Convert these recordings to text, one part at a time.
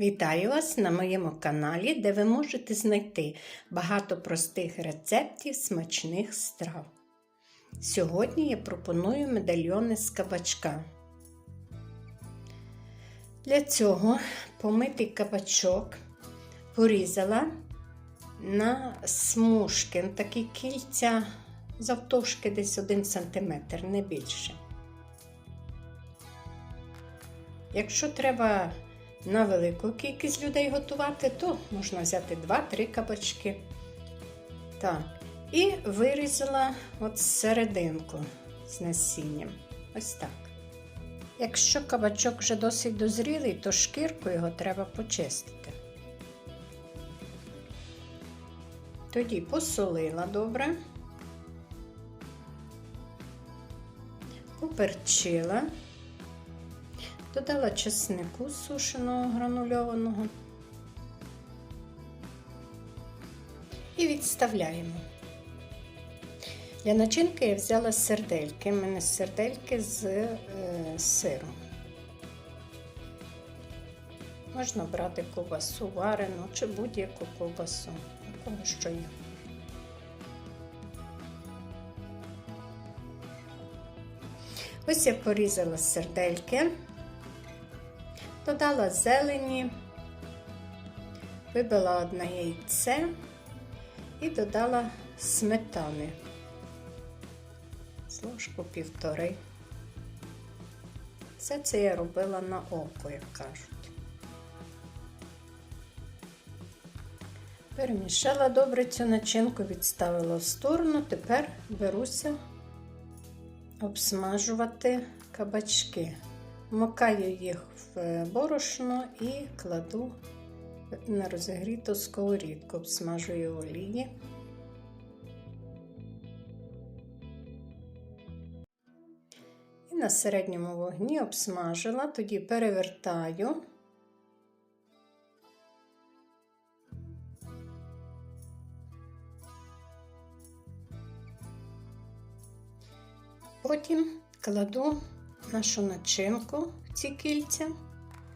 Вітаю вас на моєму каналі, де ви можете знайти багато простих рецептів смачних страв. Сьогодні я пропоную медальйони з кабачка. Для цього помитий кабачок порізала на смужки, на такі кільця завтовшки десь 1 см, не більше. Якщо треба на велику кількість людей готувати, то можна взяти 2-3 кабачки. Так. І вирізала от серединку з насінням. Ось так. Якщо кабачок вже досить дозрілий, то шкірку його треба почистити. Тоді посолила добре, поперчила. Додала чеснику сушеного гранульованого і відставляємо. Для начинки я взяла сердельки. У мене сердельки з е, сиром. Можна брати ковбасу варену чи будь-яку ковбасу, якого що є. Ось я порізала сердельки. Додала зелені, вибила одне яйце і додала сметани. З ложку півтори. Все це я робила на око, як кажуть. Перемішала добре цю начинку, відставила в сторону, тепер беруся обсмажувати кабачки. Вмикаю їх в борошно і кладу на розігріту сковорідку, обсмажую олії. І на середньому вогні обсмажила, тоді перевертаю. Потім кладу нашу начинку в ці кільця,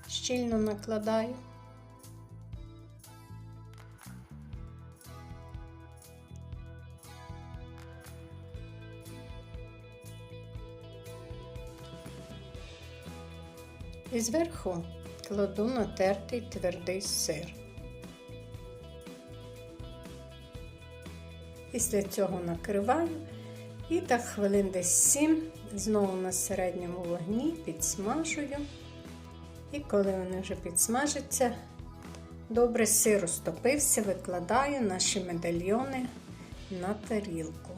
щільно накладаю. І зверху кладу натертий твердий сир. Після цього накриваю і так хвилин десь 7 знову на середньому вогні підсмажую. І коли вони вже підсмажаться, добре сир розтопився, викладаю наші медальйони на тарілку.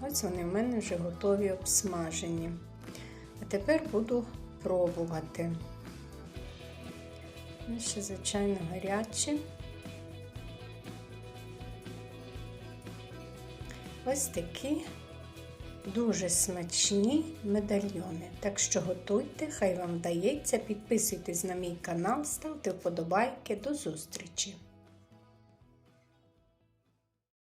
Ось вони в мене вже готові обсмажені. А тепер буду пробувати. Вони ще, звичайно, гарячі. Ось такі Дуже смачні медальйони. Так що готуйте, хай вам вдається, підписуйтесь на мій канал, ставте вподобайки. До зустрічі!